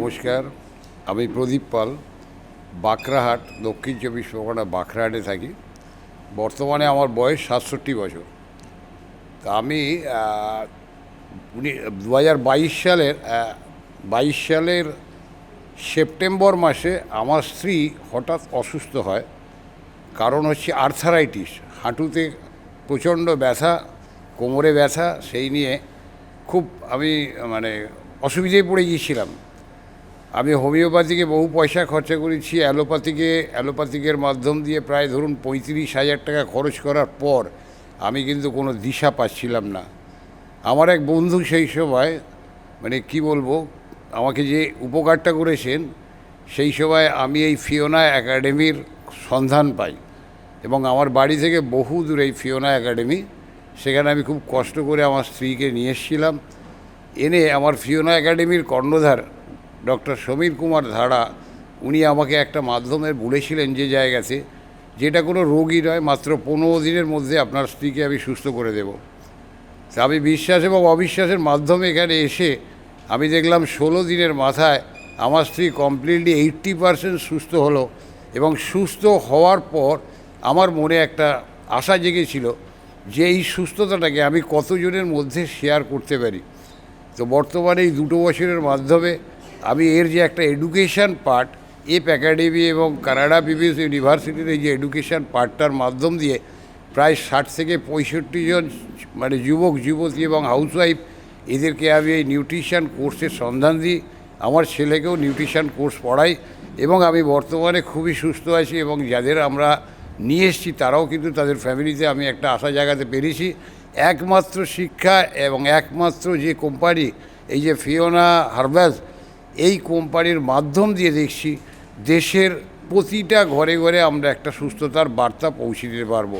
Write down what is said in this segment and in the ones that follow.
নমস্কার, আমি প্রদীপ পাল, বাঁকড়াহাট, দক্ষিণ চব্বিশ পরগনা বাঁকড়াহাটে থাকি। বর্তমানে আমার বয়স সাতষট্টি বছর। তা আমি উনি দু হাজার বাইশ সালের বাইশ সালের সেপ্টেম্বর মাসে আমার স্ত্রী হঠাৎ অসুস্থ হয়। কারণ হচ্ছে আর্থারাইটিস, হাঁটুতে প্রচণ্ড ব্যথা, কোমরে ব্যথা, সেই নিয়ে খুব আমি মানে অসুবিধায় পড়ে গিয়েছিলাম। আমি হোমিওপ্যাথিকে বহু পয়সা খরচা করেছি, অ্যালোপ্যাথিকে, অ্যালোপ্যাথিকের মাধ্যম দিয়ে প্রায় ধরুন পঁয়ত্রিশ হাজার টাকা খরচ করার পর আমি কিন্তু কোনো দিশা পাচ্ছিলাম না। আমার এক বন্ধু সেই সময় মানে কি বলব, আমাকে যে উপকারটা করেছেন, সেই সময় আমি এই ফিওনা একাডেমির সন্ধান পাই এবং আমার বাড়ি থেকে বহু দূরে এই ফিওনা একাডেমি, সেখানে আমি খুব কষ্ট করে আমার স্ত্রীকে নিয়ে এসেছিলাম। এনে আমার ফিওনা একাডেমির কর্ণধার ডক্টর সমীর কুমার ধাড়া উনি আমাকে একটা মাধ্যমে বলেছিলেন যে জায়গাতে যেটা কোনো রোগী নয়, মাত্র পনেরো দিনের মধ্যে আপনার স্ত্রীকে আমি সুস্থ করে দেব। তা আমি বিশ্বাস এবং অবিশ্বাসের মাধ্যমে এখানে এসে আমি দেখলাম ষোলো দিনের মাথায় আমার স্ত্রী কমপ্লিটলি এইট্টি পারসেন্ট সুস্থ হলো এবং সুস্থ হওয়ার পর আমার মনে একটা আশা জেগেছিল যে এই সুস্থতাটাকে আমি কতজনের মধ্যে শেয়ার করতে পারি। তো বর্তমানে এই দুটো বছরের মাধ্যমে আমি এর যে একটা এডুকেশন পার্ট এপ একাডেমি এবং কানাডা বিবিএস ইউনিভার্সিটির এই যে এডুকেশন পার্টটার মাধ্যম দিয়ে প্রায় ষাট থেকে পঁয়ষট্টি জন মানে যুবক, যুবতী এবং হাউসওয়াইফ এদেরকে আমি এই নিউট্রিশন কোর্সের সন্ধান দিই। আমার ছেলেকেও নিউট্রিশন কোর্স পড়াই এবং আমি বর্তমানে খুবই সুস্থ আছি এবং যাদের আমরা নিয়ে এসেছি তারাও কিন্তু তাদের ফ্যামিলিতে আমি একটা আশা জায়গাতে পেরেছি। একমাত্র শিক্ষা এবং একমাত্র যে কোম্পানি এই যে ফিওনা হারবাস এই কোম্পানির মাধ্যম দিয়ে দেখছি দেশের প্রতিটা ঘরে ঘরে আমরা একটা সুস্থতার বার্তা পৌঁছে দিতে পারব।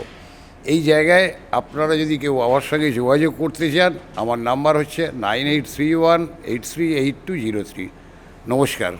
এই জায়গায় আপনারা যদি কেউ আমার সঙ্গে যোগাযোগ করতে চান, আমার নাম্বার হচ্ছে nine eight three one eight three eight two zero three. নমস্কার।